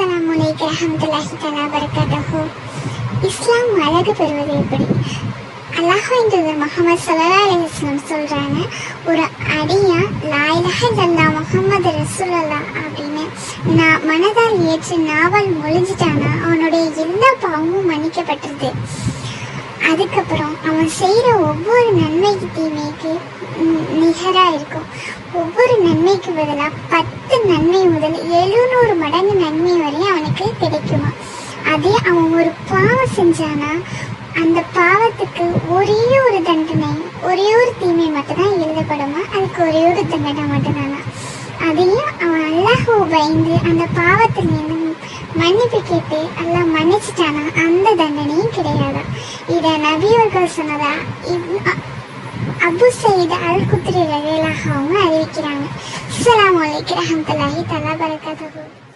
அஸ்லாம் அலைக்கும் ரஹமத்துல்லாஹி தஆலா இஸ்லாம் அழகு பெறுவது எப்படி? அல்லாஹின் முகமது சல்லா அலைஹி வஸல்லம் சொல்றாங்க ஒரு அடியா லா இலாஹ முகமது ரசூலல்லா அப்படின்னு. நான் மனதால் ஏற்று நாவல் மொழிஞ்சிட்டானா? அவனுடைய எல்லா பாவமும் மன்னிக்கப்பட்டது. அதுக்கப்புறம் அவன் செய்கிற ஒவ்வொரு நன்மைக்கு தீமைக்கு நிகராக இருக்கும். ஒவ்வொரு நன்மைக்கு பதிலாக பத்து எழுநூறு மடங்கு நன்மை வரையும் அவனுக்கு கிடைக்குமா? அதே அவன் ஒரு பாவம் செஞ்சானா? அந்த பாவத்துக்கு ஒரே ஒரு தண்டனை ஒரே ஒரு தீமை மட்டும்தான் எழுதப்படுமா? அதுக்கு ஒரே ஒரு தண்டனை மட்டும்தானா? அதையும் அவன் அல்லாஹ்வை பயந்து அந்த பாவத்திலிருந்து மன்னிப்பு கேட்டு எல்லாம் மன்னிச்சிட்டானா? அந்த தண்டனையும் கிடையாதா? இதை நபியவர்கள் சொன்னதா? Abu Said al Khudri gran peladita, la para el catapulto.